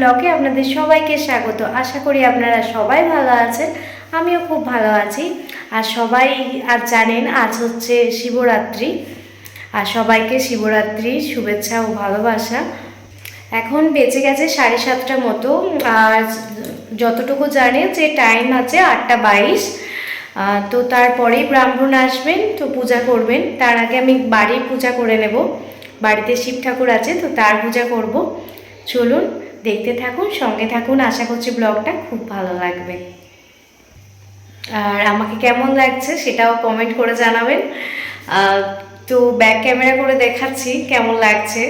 ব্লগে আপনাদের সবাইকে স্বাগত। আশা করি আপনারা সবাই ভালো আছেন, আমিও খুব ভালো আছি। আর সবাই আর জানেন, আজ হচ্ছে শিবরাত্রি। আর সবাইকে শিবরাত্রির শুভেচ্ছা ও ভালোবাসা। এখন বেঁচে গেছে সাড়ে সাতটা মতো। আর যতটুকু জানে যে টাইম আছে আটটা বাইশ। তো তারপরেই ব্রাহ্মণ আসবেন, তো পূজা করবেন। তার আগে আমি বাড়ির পূজা করে নেব। বাড়িতে শিব ঠাকুর আছে, তো তার পূজা করব। চলুন দেখতে থাকুন, সঙ্গে থাকুন। আশা করছি ব্লগটা খুব ভালো লাগবে। আর আমাকে কেমন লাগছে সেটাও কমেন্ট করে জানাবেন। তো ব্যাক ক্যামেরা করে দেখাচ্ছি কেমন লাগছে।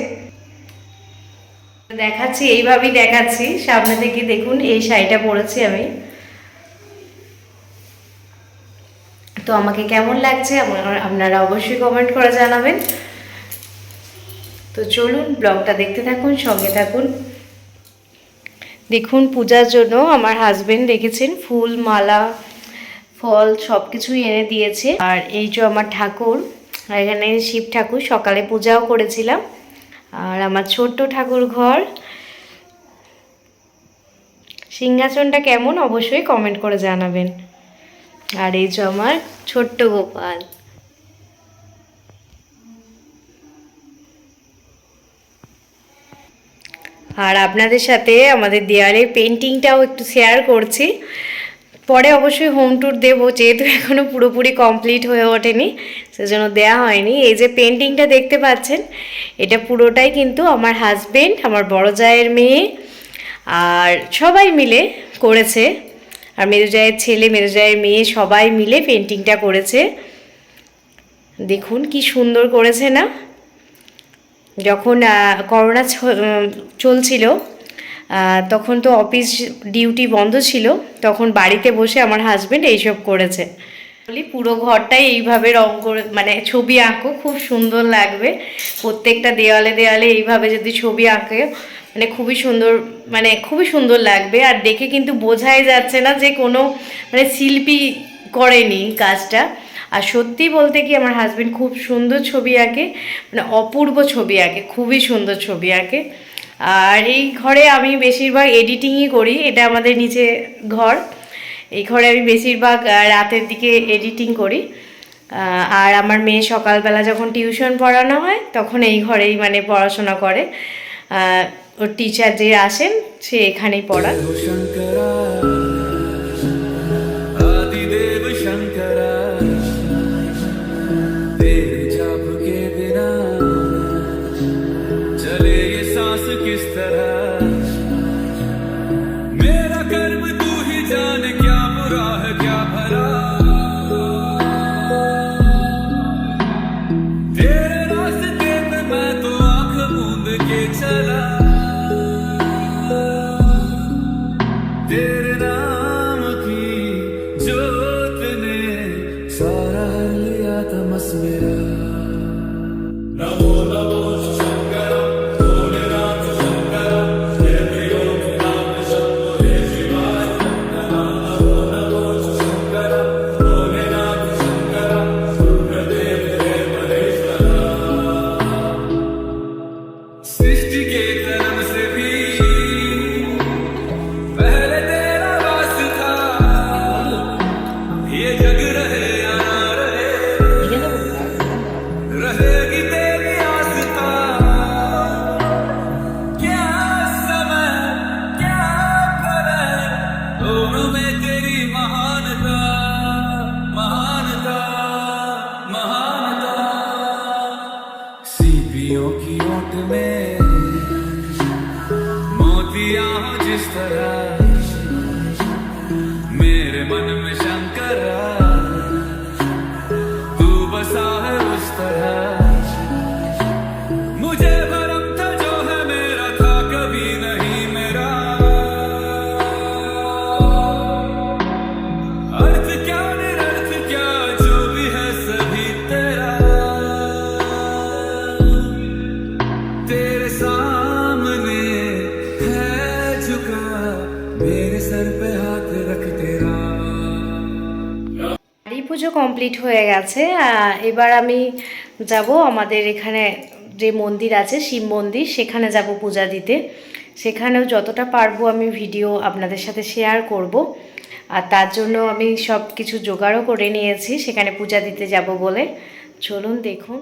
দেখাচ্ছি, এইভাবেই দেখাচ্ছি। সামনে থেকে দেখুন, এই শাড়িটা পরেছি আমি। তো আমাকে কেমন লাগছে আপনারা অবশ্যই কমেন্ট করে জানাবেন। তো চলুন, ব্লগটা দেখতে থাকুন, সঙ্গে থাকুন। দেখুন, পূজার জন্য আমার হাজবেন্ড রেখেছেন ফুল, মালা, ফল সব কিছুই এনে দিয়েছে। আর এই যে আমার ঠাকুর এখানে শিব ঠাকুর, সকালে পূজাও করেছিলাম। আর আমার ছোট্ট ঠাকুর ঘর। সিংহাসনটা কেমন? অবশ্যই কমেন্ট করে জানাবেন। আর এই যে আমার ছোট্ট গোপাল। আর আপনাদের সাথে আমাদের দেয়ালের পেন্টিংটাও একটু শেয়ার করছি। পরে অবশ্যই হোম ট্যুর দেবো, যেহেতু এখনও পুরোপুরি কমপ্লিট হয়ে ওঠেনি, সেজন্য দেওয়া হয়নি। এই যে পেন্টিংটা দেখতে পাচ্ছেন, এটা পুরোটাই কিন্তু আমার হাজবেন্ড আমার বড় জায়ের মেয়ে, আর সবাই মিলে করেছে। আর মেরু জায়ের ছেলে, মেরু জায়ের মেয়ে সবাই মিলে পেন্টিংটা করেছে। দেখুন কি সুন্দর করেছে না? যখন করোনা চলছিল তখন তো অফিস ডিউটি বন্ধ ছিল, তখন বাড়িতে বসে আমার হাজবেন্ড এইসব করেছে। বলি, পুরো ঘরটাই এইভাবে রং করে মানে ছবি আঁকো, খুব সুন্দর লাগবে। প্রত্যেকটা দেওয়ালে দেওয়ালে এইভাবে যদি ছবি আঁকে মানে খুবই সুন্দর মানে খুবই সুন্দর লাগবে। আর দেখে কিন্তু বোঝাই যাচ্ছে না যে কোনো মানে শিল্পী করেনি কাজটা। আর সত্যি বলতে কি আমার হাজব্যান্ড খুব সুন্দর ছবি আঁকে মানে অপূর্ব ছবি আঁকে, খুবই সুন্দর ছবি আঁকে। আর এই ঘরে আমি বেশিরভাগ এডিটিংই করি, এটা আমাদের নিচে ঘর। এই ঘরে আমি বেশিরভাগ রাতের দিকে এডিটিং করি। আর আমার মেয়ে সকালবেলা যখন টিউশন পড়ানো হয়, তখন এই ঘরেই মানে পড়াশোনা করে। ওর টিচার যে আসেন, সে এখানেই পড়ান बीबियों की ओट में मोतिया हो जिस तरह কমপ্লিট হয়ে গেছে। এবার আমি যাব আমাদের এখানে যে মন্দির আছে, শিব মন্দির, সেখানে যাব পূজা দিতে। সেখানেও যতটা পারব আমি ভিডিও আপনাদের সাথে শেয়ার করব। আর তার জন্য আমি সব কিছু জোগাড়ও করে নিয়েছি, সেখানে পূজা দিতে যাব বলে। চলুন দেখুন।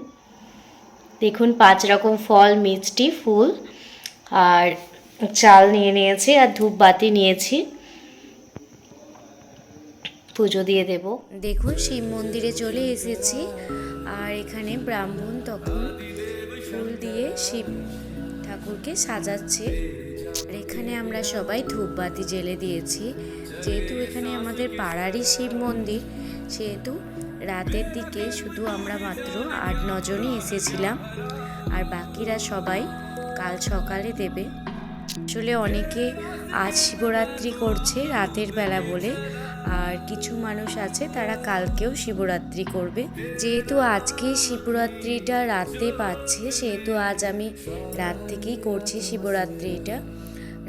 দেখুন, পাঁচ রকম ফল, মিষ্টি, ফুল, আর চাল নিয়ে নিয়েছি, আর ধূপবাতি নিয়েছি। পুজো দিয়ে দেব। দেখুন, শিব মন্দিরে চলে এসেছি। আর এখানে ব্রাহ্মণ তখন ফুল দিয়ে শিব ঠাকুরকে সাজাচ্ছে। আর এখানে আমরা সবাই ধূপবাতি জেলে দিয়েছি। যেহেতু এখানে আমাদের পাড়ারই শিব মন্দির, সেহেতু রাতের দিকে শুধু আমরা মাত্র আট নজনই এসেছিলাম। আর বাকিরা সবাই কাল সকালে দেবে। আসলে অনেকে আজ শিবরাত্রি করছে রাতের বেলা বলে। আর কিছু মানুষ আছে, তারা কালকেও শিবরাত্রি করবে। যেহেতু আজকে শিবরাত্রিটা রাতে পাচ্ছে, সেহেতু আজ আমি রাত থেকেই করছি শিবরাত্রিটা।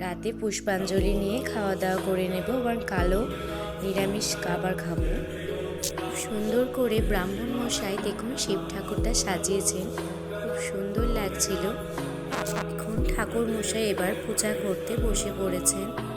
রাতে পুষ্পাঞ্জলি নিয়ে খাওয়া দাওয়া করে নেব, আবার কালো নিরামিষ খাবার খাব। খুব সুন্দর করে ব্রাহ্মণ মশাই দেখুন শিব ঠাকুরটা সাজিয়েছেন, খুব সুন্দর লাগছিল। এখন ঠাকুর মশাই এবার পূজা করতে বসে পড়েছেন।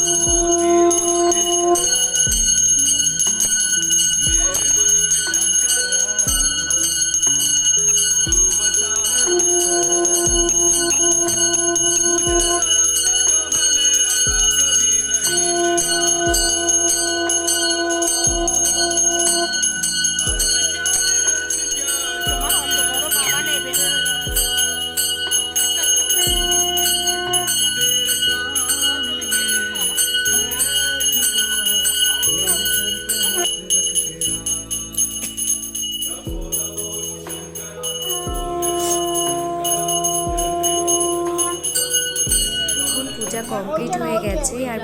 এখন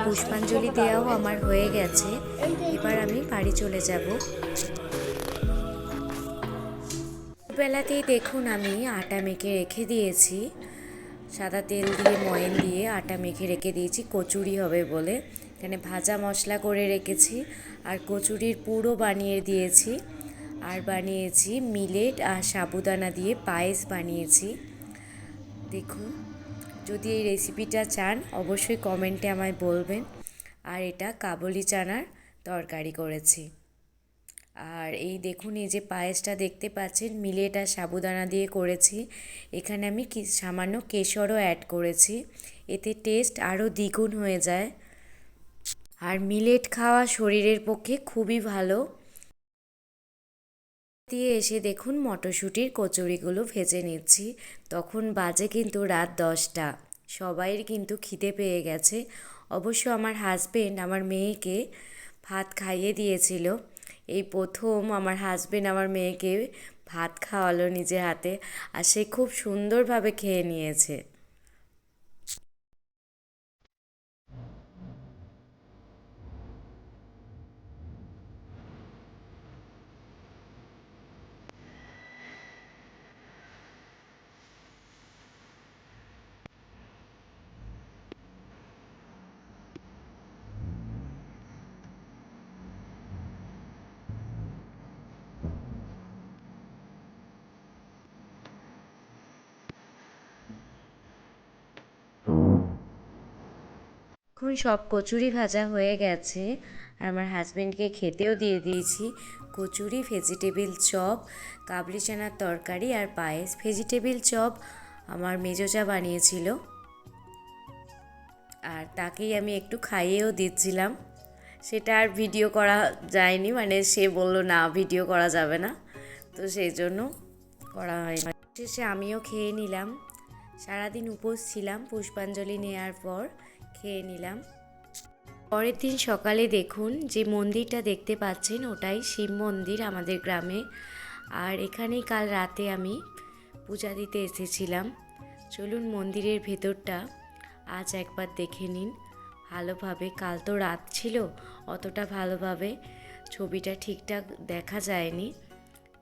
পুষ্পাঞ্জলি দেওয়াও আমার হয়ে গেছে। এবার আমি বাড়ি চলে যাব। বেলাতেই দেখুন আমি আটা মেখে রেখে দিয়েছি। সাদা তেল দিয়ে, ময়ন দিয়ে আটা মেখে রেখে দিয়েছি। কচুরি হবে বলে। এখানে ভাজা মশলা করে রেখেছি আর কচুরির পুরো বানিয়ে দিয়েছি। আর বানিয়েছি মিলেট আর সাবুদানা দিয়ে পায়েস বানিয়েছি। দেখুন। যদি এই রেসিপিটা চান, অবশ্যই কমেন্টে আমায় বলবেন। আর এটা কাবলি চানার তরকারি করেছি। আর এই দেখুন, এই যে পায়েসটা দেখতে পাচ্ছেন মিলেট সাবুদানা দিয়ে করেছি। এখানে আমি সামান্য কেশরও অ্যাড করেছি। এতে টেস্ট আরও দ্বিগুণ হয়ে যায়। আর মিলেট খাওয়া শরীরের পক্ষে খুবই ভালো। দিয়ে এসে দেখুন মটরশুঁটির কচুরিগুলো ভেজে নিচ্ছি। তখন বাজে কিন্তু রাত দশটা। সবাইয়ের কিন্তু খিদে পেয়ে গেছে। অবশ্য আমার হাজবেন্ড আমার মেয়েকে ভাত খাইয়ে দিয়েছিল। এই প্রথম আমার হাজবেন্ড আমার মেয়েকে ভাত খাওয়ালো নিজের হাতে। আর সে খুব সুন্দরভাবে খেয়ে নিয়েছে। এখন সব কচুরি ভাজা হয়ে গেছে। আর আমার হাজবেন্ডকে খেতেও দিয়ে দিয়েছি। কচুরি, ভেজিটেবিল চপ, কাবলি চানার তরকারি আর পায়েস। ভেজিটেবিল চপ আমার মেজোজা বানিয়েছিল। আর তাকেই আমি একটু খাইয়েও দিচ্ছিলাম। সেটা আর ভিডিও করা যায়নি মানে সে বলল, না, ভিডিও করা যাবে না। তো সেই জন্য করা হয়নি। শেষে আমিও খেয়ে নিলাম। সারাদিন উপোস ছিলাম পুষ্পাঞ্জলি নেওয়ার পর। খেয়ে নিলাম। পরের দিন সকালে দেখুন যে মন্দিরটা দেখতে পাচ্ছেন ওটাই শিব মন্দির আমাদের গ্রামে। আর এখানেই কাল রাতে আমি পূজা দিতে এসেছিলাম। চলুন মন্দিরের ভেতরটা আজ একবার দেখে নিন। ভালোভাবে, কাল তো রাত ছিল, অতটা ভালোভাবে ছবিটা ঠিকঠাক দেখা যায়নি।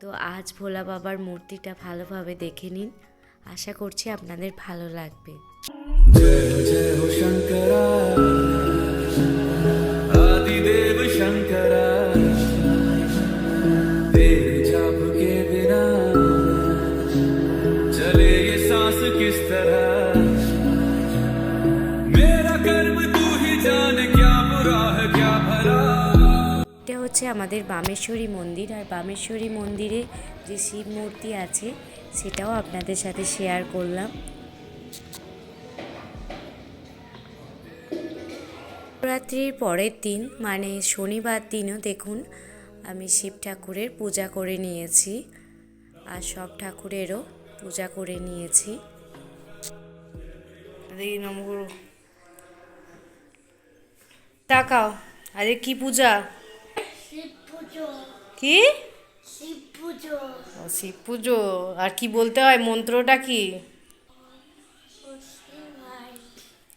তো আজ ভোলা বাবার মূর্তিটা ভালোভাবে দেখে নিন। আশা করছি আপনাদের ভালো লাগবে। এটা হচ্ছে আমাদের বামেশ্বরী মন্দির, আর বামেশ্বরী মন্দিরে যে শিব মূর্তি আছে, সেটাও আপনাদের সাথে শেয়ার করলাম। শিবরাত্রির পরের দিন মানে শনিবার দিনও দেখুন আমি শিব ঠাকুরের পূজা করে নিয়েছি আর সব ঠাকুরেরও পূজা করে নিয়েছি। দেখি নমগুরু তাকাও আরে কি পূজা? শিব কি? শিব পুজো ও, শিব পুজো আর কি বলতে হয় মন্ত্রটা কি?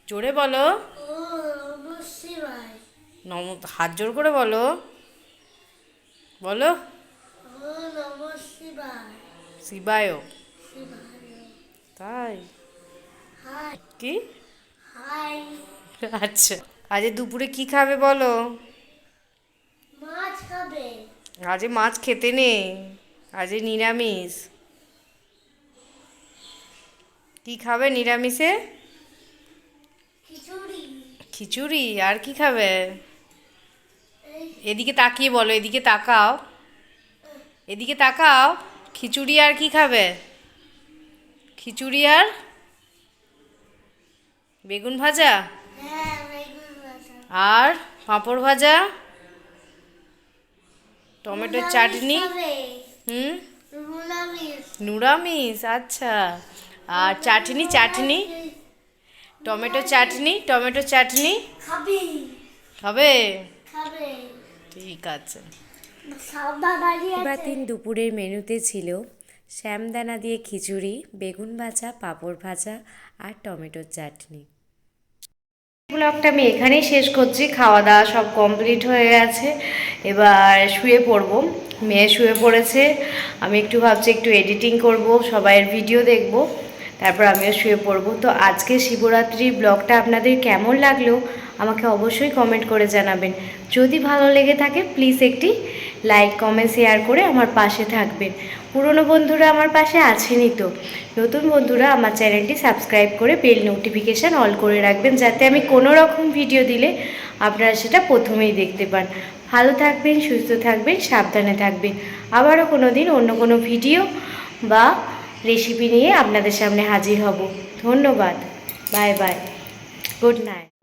জোরে বলো। নম হাত জোর করে বলো। বলো। শিবায়। তাই? কি? আচ্ছা। আজ দুপুরে কি খাবে বলো? মাছ খাবে। আজ মাছ খেতে নেই। আজ নিরামিষ। কি খাবে নিরামিষে? খিচুড়ি। খিচুড়ি। আর কি খাবে? এদিকে তাকিয়ে বলো এদিকে তাকাও। এদিকে তাকাও খিচুড়ি আর কি খাবে? খিচুড়ি আর বেগুন ভাজা? আর পাঁপড় ভাজা? টমেটোর চাটনি? হুম? নুরামিষ আচ্ছা। আর চাটনি চাটনি? Tomato chutney tomato chutney? খাবি। হবে খাবে। ঠিক আছে। এবার দিন দুপুরের মেনুতে ছিল শ্যামদানা দিয়ে খিচুড়ি বেগুন ভাজা পাঁপড় ভাজা আর টমেটোর চাটনি। ব্লগটা আমি এখানেই শেষ করছি। খাওয়া দাওয়া সব কমপ্লিট হয়ে গেছে। এবার শুয়ে পড়ব। মেয়ে শুয়ে পড়েছে। আমি একটু ভাবছি একটু এডিটিং করব সবাইয়ের ভিডিও দেখব। তারপর আমিও শুয়ে পড়ব। তো আজকে শিবরাত্রির ব্লগটা আপনাদের কেমন লাগল আমাকে অবশ্যই কমেন্ট করে জানাবেন। যদি ভালো লেগে থাকে প্লিজ একটি লাইক কমেন্ট শেয়ার করে আমার পাশে থাকবেন। পুরনো বন্ধুরা আমার পাশে আছেনই তো। নতুন বন্ধুরা আমার চ্যানেলটি সাবস্ক্রাইব করে বেল নোটিফিকেশান অল করে রাখবেন যাতে আমি কোনো রকম ভিডিও দিলে আপনারা সেটা প্রথমেই দেখতে পান। ভালো থাকবেন, সুস্থ থাকবেন, সাবধানে থাকবেন। আবারও কোনো দিন অন্য কোনো ভিডিও বা রেসিপি নিয়ে আপনাদের সামনে হাজির হব। ধন্যবাদ। Bye bye. Good night.